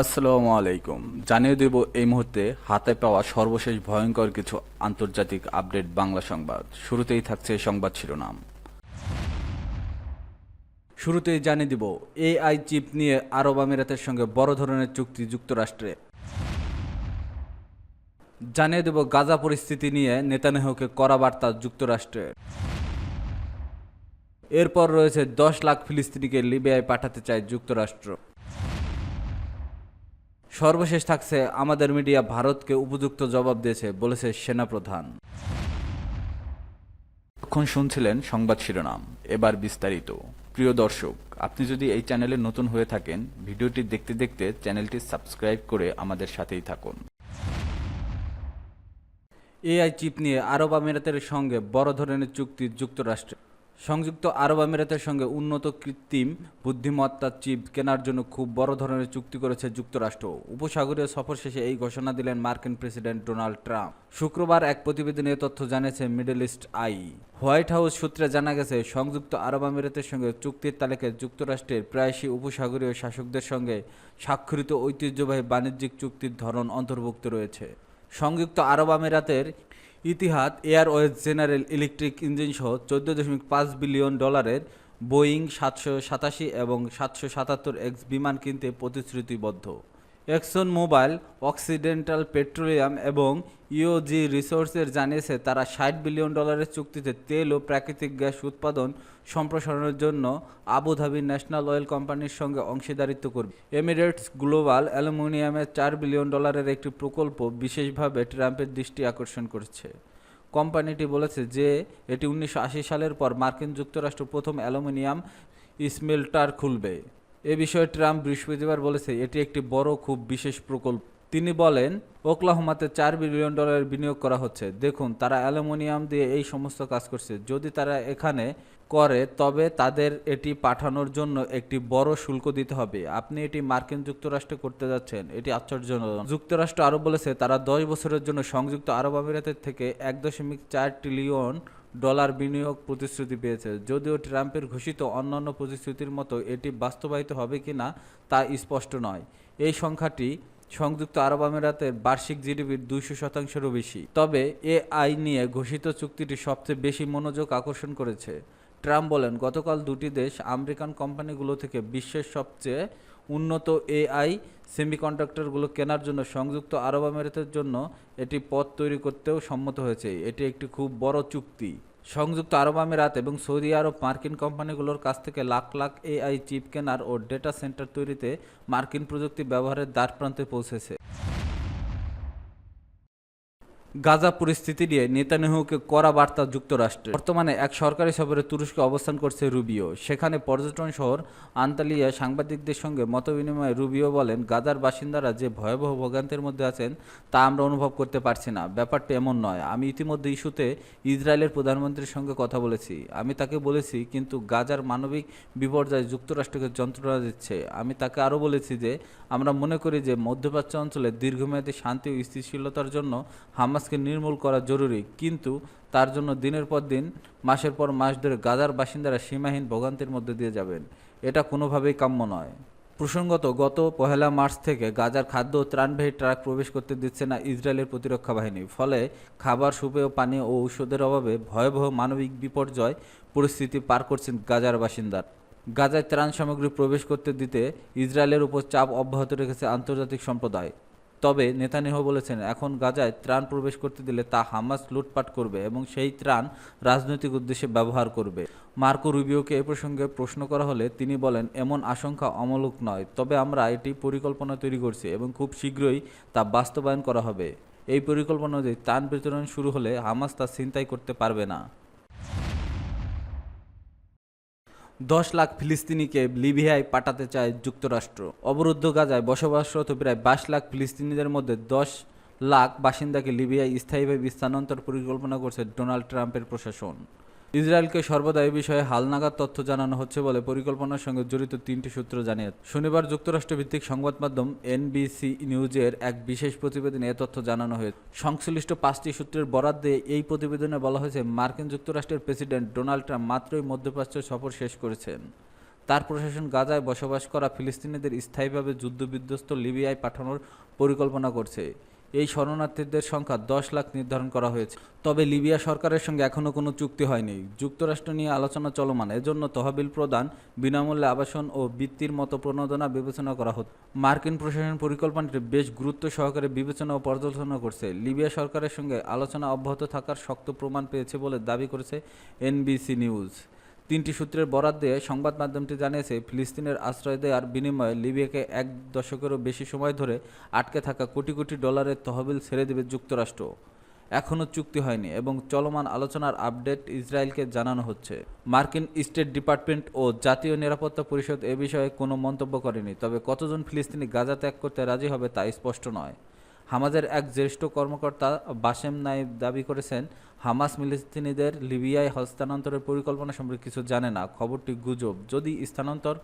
আসসালামু আলাইকুম। জানিয়ে দেব এই মুহূর্তে হাতে পাওয়া সর্বশেষ ভয়ঙ্কর কিছু আন্তর্জাতিক আপডেট বাংলা সংবাদ। শুরুতেই থাকছে সংবাদ শিরোনাম। শুরুতেই জানিয়ে দিব, এআই চিপ নিয়ে আরব আমিরাতের সঙ্গে বড় ধরনের চুক্তি যুক্তরাষ্ট্রে। জানিয়ে দেব, গাজা পরিস্থিতি নিয়ে নেতানেহকে করা বার্তা যুক্তরাষ্ট্রের এরপর রয়েছে দশ লাখ ফিলিস্তিনিকে লিবিয়ায় পাঠাতে চায় যুক্তরাষ্ট্র। সর্বশেষ থাকছে আমাদের মিডিয়া ভারতকে উপযুক্ত জবাব দিয়েছে, বলেছে সেনাপ্রধান। এখন শুনছিলেন সংবাদ শিরোনাম? এবার বিস্তারিত। প্রিয় দর্শক, আপনি যদি এই চ্যানেলে নতুন হয়ে থাকেন, ভিডিওটি দেখতে দেখতে চ্যানেলটি সাবস্ক্রাইব করে আমাদের সাথেই থাকুন। এআই চিপ নিয়ে আরব আমিরাতের সঙ্গে বড় ধরনের চুক্তি যুক্তরাষ্ট্রে সংযুক্ত আরব আমিরাতের সঙ্গে উন্নত কৃত্রিম বুদ্ধিমত্তা চিপ কেনার জন্য খুব বড় ধরনের চুক্তি করেছে যুক্তরাষ্ট্র। উপসাগরীয় সফর শেষে এই ঘোষণা দিলেন মার্কিন প্রেসিডেন্ট ডোনাল্ড ট্রাম্প। শুক্রবার এক প্রতিবেদনে তথ্য জানিয়েছে Middle East Eye. White House সূত্রে জানা গেছে, সংযুক্ত আরব আমিরাতের সঙ্গে চুক্তির তালিকায় যুক্তরাষ্ট্রের প্রায়শই উপসাগরীয় শাসকদের সঙ্গে স্বাক্ষরিত ঐতিহ্যবাহী বাণিজ্যিক চুক্তির ধরন অন্তর্ভুক্ত রয়েছে। সংযুক্ত আরব আমিরাতের Etihad, Airways, General Electric engine সহ চোদ্দ দশমিক পাঁচ বিলিয়ন ডলারের বোয়িং সাতশো সাতাশি এবং সাতশো সাতাত্তর এক্স বিমান কিনতে প্রতিশ্রুতিবদ্ধ। এক্সন মোবাইল অক্সিডেন্টাল পেট্রোলিয়াম এবং ইওজি রিসোর্সের জানিয়েছে তারা ষাট বিলিয়ন ডলারের চুক্তিতে তেল ও প্রাকৃতিক গ্যাস উৎপাদন সম্প্রসারণের জন্য আবুধাবি ন্যাশনাল অয়েল কোম্পানির সঙ্গে অংশীদারিত্ব করবে। এমিরেটস গ্লোবাল অ্যালুমিনিয়ামের চার বিলিয়ন ডলারের একটি প্রকল্প বিশেষভাবে ট্রাম্পের দৃষ্টি আকর্ষণ করছে। কোম্পানিটি বলেছে যে, এটি উনিশশো আশি সালের পর মার্কিন যুক্তরাষ্ট্র প্রথম অ্যালুমিনিয়াম স্মেল্টার খুলবে। এ বিষয়ে ট্রাম্প বৃহস্পতিবার বলেছে, এটি একটি বড়, খুব বিশেষ প্রকল্প। তিনি বলেন, ওকলাহোমাতে চার বিলিয়ন ডলারের বিনিয়োগ করা হচ্ছে। দেখুন, তারা অ্যালুমিনিয়াম দিয়ে এই সমস্ত কাজ করছে। যদি তারা এখানে করে, তবে তাদের এটি পাঠানোর জন্য একটি বড় শুল্ক দিতে হবে। আপনি এটি মার্কিন যুক্তরাষ্ট্রে করতে যাচ্ছেন। এটি আশ্চর্যজনক। যুক্তরাষ্ট্র আরও বলেছে, তারা দশ বছরের জন্য সংযুক্ত আরব আমিরাতের থেকে এক দশমিক চার ট্রিলিয়ন ডলার বিনিয়োগ প্রতিশ্রুতি পেয়েছে। যদিও ট্রাম্পের ঘোষিত অন্যান্য প্রতিশ্রুতির মতো এটি বাস্তবায়িত হবে কিনা তা স্পষ্ট নয়। এই সংখ্যাটি সংযুক্ত আরব আমিরাতের বার্ষিক জিডিপির দুইশো শতাংশেরও বেশি। তবে এ আই নিয়ে ঘোষিত চুক্তিটি সবচেয়ে বেশি মনোযোগ আকর্ষণ করেছে। ট্রাম্প বলেন, গতকাল দুটি দেশ আমেরিকান কোম্পানিগুলো থেকে বিশ্বের সবচেয়ে উন্নত এআই সেমিকন্ডাক্টরগুলো কেনার জন্য সংযুক্ত আরব আমিরাতের জন্য এটি পথ তৈরি করতেও সম্মত হয়েছে। এটি একটি খুব বড় চুক্তি। সংযুক্ত আরব আমিরাত এবং সৌদি আরব মার্কিন কোম্পানিগুলোর কাছ থেকে লাখ লাখ এআই চিপ কেনার ও ডেটা সেন্টার তৈরিতে মার্কিন প্রযুক্তি ব্যবহারের দ্বার প্রান্তে পৌঁছেছে। গাজা পরিস্থিতি নিয়ে নেতানিয়াহুকে কড়া বার্তা যুক্তরাষ্ট্রের বর্তমানে এক সরকারি সফরে তুরস্কে অবস্থান করছে রুবিও। সেখানে পর্যটন শহর আন্তালিয়া সাংবাদিকদের সঙ্গে মতবিনিময়ে রুবিও বলেন, গাজার বাসিন্দারা যে ভয়াবহ ভোগান্তের মধ্যে আছেন, তা আমরা অনুভব করতে পারছি না। ব্যাপারটা এমন নয়। আমি ইতিমধ্যে ইস্যুতে ইসরায়েলের প্রধানমন্ত্রীর সঙ্গে কথা বলেছি। আমি তাকে বলেছি, কিন্তু গাজার মানবিক বিপর্যয় যুক্তরাষ্ট্রকে যন্ত্রণা দিচ্ছে। আমি তাকে আরও বলেছি যে, আমরা মনে করি যে মধ্যপ্রাচ্য অঞ্চলে দীর্ঘমেয়াদী শান্তি ও স্থিতিশীলতার জন্য হামাসকে নির্মূল করা জরুরি, কিন্তু তার জন্য দিনের পর দিন, মাসের পর মাস ধরে গাজার বাসিন্দারা সীমাহীন ভোগান্তির মধ্যে দিয়ে যাবেন। এটা কোনোভাবেই কাম্য নয়। প্রসঙ্গত, গত পহেলা মার্চ থেকে গাজার খাদ্য ও ত্রাণবাহী ট্রাক প্রবেশ করতে দিচ্ছে না ইসরায়েলের প্রতিরক্ষা বাহিনী। ফলে খাবার সুপেয় পানি ও ঔষধের অভাবে ভয়াবহ মানবিক বিপর্যয় পরিস্থিতি পার করছেন গাজার বাসিন্দার গাজায় ত্রাণ সামগ্রী প্রবেশ করতে দিতে ইসরায়েলের উপর চাপ অব্যাহত রেখেছে আন্তর্জাতিক সম্প্রদায়। তবে নেতানিয়াহু বলেছেন, এখন গাজায় ত্রাণ প্রবেশ করতে দিলে তা হামাস লুটপাট করবে এবং সেই ত্রাণ রাজনৈতিক উদ্দেশ্যে ব্যবহার করবে। মার্কো রুবিওকে এ প্রসঙ্গে প্রশ্ন করা হলে তিনি বলেন, এমন আশঙ্কা অমূলক নয়, তবে আমরা এটি পরিকল্পনা তৈরি করছি এবং খুব শীঘ্রই তা বাস্তবায়ন করা হবে। এই পরিকল্পনা অনুযায়ী ত্রাণ বিতরণ শুরু হলে হামাস তা ছিনতাই করতে পারবে না। দশ লাখ ফিলিস্তিনিকে লিবিয়ায় পাঠাতে চায় যুক্তরাষ্ট্র। অবরুদ্ধ গাজায় বসবাসরত প্রায় বাইশ লাখ ফিলিস্তিনিদের মধ্যে দশ লাখ বাসিন্দাকে লিবিয়ায় স্থায়ীভাবে স্থানান্তর পরিকল্পনা করছে ডোনাল্ড ট্রাম্পের প্রশাসন। ইসরায়েলকে সর্বদা এ বিষয়ে হালনাগাদ তথ্য জানানো হচ্ছে বলে পরিকল্পনার সঙ্গে জড়িত তিনটি সূত্র জানিয়ে শনিবার যুক্তরাষ্ট্র ভিত্তিক সংবাদ মাধ্যম এনবিসি নিউজের এক বিশেষ প্রতিবেদনে এ তথ্য জানানো হয়েছে। সংশ্লিষ্ট পাঁচটি সূত্রের বরাদ দিয়ে এই প্রতিবেদনে বলা হয়েছে, মার্কিন যুক্তরাষ্ট্রের প্রেসিডেন্ট ডোনাল্ড ট্রাম্প মাত্রই মধ্যপ্রাচ্য সফর শেষ করেছেন। তার প্রশাসন গাজায় বসবাস করা ফিলিস্তিনিদের স্থায়ীভাবে যুদ্ধবিধ্বস্ত লিবিয়ায় পাঠানোর পরিকল্পনা করছে। এই শরণার্থীদের সংখ্যা দশ লাখ নির্ধারণ করা হয়েছে। তবে লিবিয়া সরকারের সঙ্গে এখনও কোনো চুক্তি হয়নি। যুক্তরাষ্ট্র নিয়ে আলোচনা চলমান। এজন্য তহবিল প্রদান, বিনামূল্যে আবাসন ও বৃত্তির মতো প্রণোদনা বিবেচনা করা হতো। মার্কিন প্রশাসন পরিকল্পনাটি বেশ গুরুত্ব সহকারে বিবেচনা ও পর্যালোচনা করছে। লিবিয়া সরকারের সঙ্গে আলোচনা অব্যাহত থাকার শক্ত প্রমাণ পেয়েছে বলে দাবি করেছে এনবিসি নিউজ। তিনটি সূত্রের বরাদ দিয়ে সংবাদ মাধ্যমটি জানিয়েছে, ফিলিস্তিনের আশ্রয় দেওয়ার বিনিময়ে লিবিয়াকে এক দশকেরও বেশি সময় ধরে আটকে থাকা কোটি কোটি ডলারের তহবিল ছেড়ে দেবে যুক্তরাষ্ট্র। এখনও চুক্তি হয়নি এবং চলমান আলোচনার আপডেট ইসরায়েলকে জানানো হচ্ছে। মার্কিন স্টেট ডিপার্টমেন্ট ও জাতীয় নিরাপত্তা পরিষদ এ বিষয়ে কোনো মন্তব্য করেনি, তবে কতজন ফিলিস্তিনি গাজা ত্যাগ করতে রাজি হবে তা স্পষ্ট নয়। হামাজের এক জ্যেষ্ঠ কর্মকর্তা বাসেম নাইব দাবি করেছেন, হামাস ফিলিস্তিনিদের লিবিয়ায় হস্তান্তরের পরিকল্পনা সম্পর্কে কিছু জানে না, খবরটি গুজব। যদি স্থানান্তর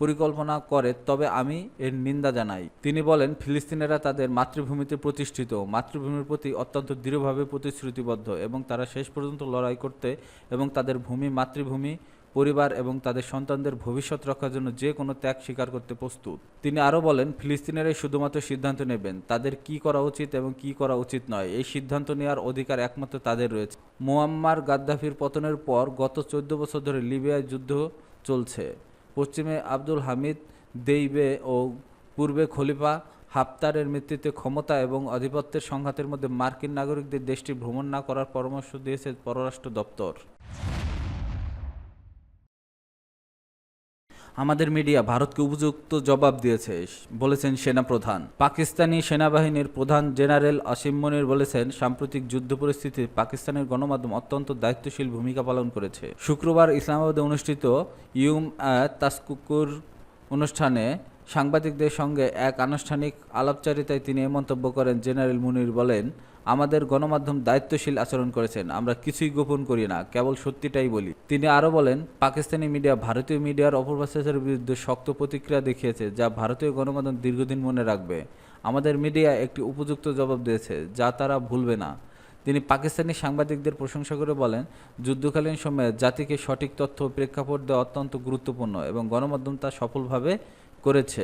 পরিকল্পনা করে, তবে আমি এর নিন্দা জানাই। তিনি বলেন, ফিলিস্তিনিরা তাদের মাতৃভূমিতে প্রতিষ্ঠিত। মাতৃভূমির প্রতি অত্যন্ত দৃঢ়ভাবে প্রতিশ্রুতিবদ্ধ এবং তারা শেষ পর্যন্ত লড়াই করতে এবং তাদের ভূমি, মাতৃভূমি পরিবার এবং তাদের সন্তানদের ভবিষ্যৎ রক্ষার জন্য যে কোনো ত্যাগ স্বীকার করতে প্রস্তুত। তিনি আরও বলেন, ফিলিস্তিনিরাই শুধুমাত্র সিদ্ধান্ত নেবেন তাদের কি করা উচিত এবং কি করা উচিত নয়। এই সিদ্ধান্ত নেওয়ার অধিকার একমাত্র তাদের রয়েছে। মোয়াম্মার গাদ্দাফির পতনের পর গত চোদ্দ বছর ধরে লিবিয়ায় যুদ্ধ চলছে। পশ্চিমে আব্দুল হামিদ, দেইবে ও পূর্বে খলিফা হাফতারের মৃত্যুতে ক্ষমতা এবং আধিপত্যের সংঘাতের মধ্যে মার্কিন নাগরিকদের দেশটি ভ্রমণ না করার পরামর্শ দিয়েছে পররাষ্ট্র দপ্তর। আমাদের মিডিয়া ভারতকে উপযুক্ত জবাব দিয়েছে, বলেছেন সেনাপ্রধান। পাকিস্তানি সেনাবাহিনীর প্রধান জেনারেল আসিম মনির বলেছেন, সাম্প্রতিক যুদ্ধ পরিস্থিতি পাকিস্তানের গণমাধ্যম অত্যন্ত দায়িত্বশীল ভূমিকা পালন করেছে। শুক্রবার ইসলামাবাদে অনুষ্ঠিত ইউম আ তাসকুকুর অনুষ্ঠানে সাংবাদিকদের সঙ্গে এক আনুষ্ঠানিক আলাপচারিতায় তিনি এ মন্তব্য করেন। জেনারেল মুনির বলেন, আমাদের গণমাধ্যম দায়িত্বশীল আচরণ করেছেন, আমরা কিছুই গোপন করি না, কেবল সত্যিটাই বলি। তিনি আরও বলেন, পাকিস্তানি মিডিয়া ভারতীয় মিডিয়ার অপপ্রচারের বিরুদ্ধে শক্ত প্রতিক্রিয়া দেখিয়েছে, যা ভারতীয় গণমাধ্যম দীর্ঘদিন মনে রাখবে। আমাদের মিডিয়া একটি উপযুক্ত জবাব দিয়েছে, যা তারা ভুলবে না। তিনি পাকিস্তানি সাংবাদিকদের প্রশংসা করে বলেন, যুদ্ধকালীন সময়ে জাতিকে সঠিক তথ্য প্রেক্ষাপট দেওয়া অত্যন্ত গুরুত্বপূর্ণ এবং গণমাধ্যম তা সফলভাবে করেছে।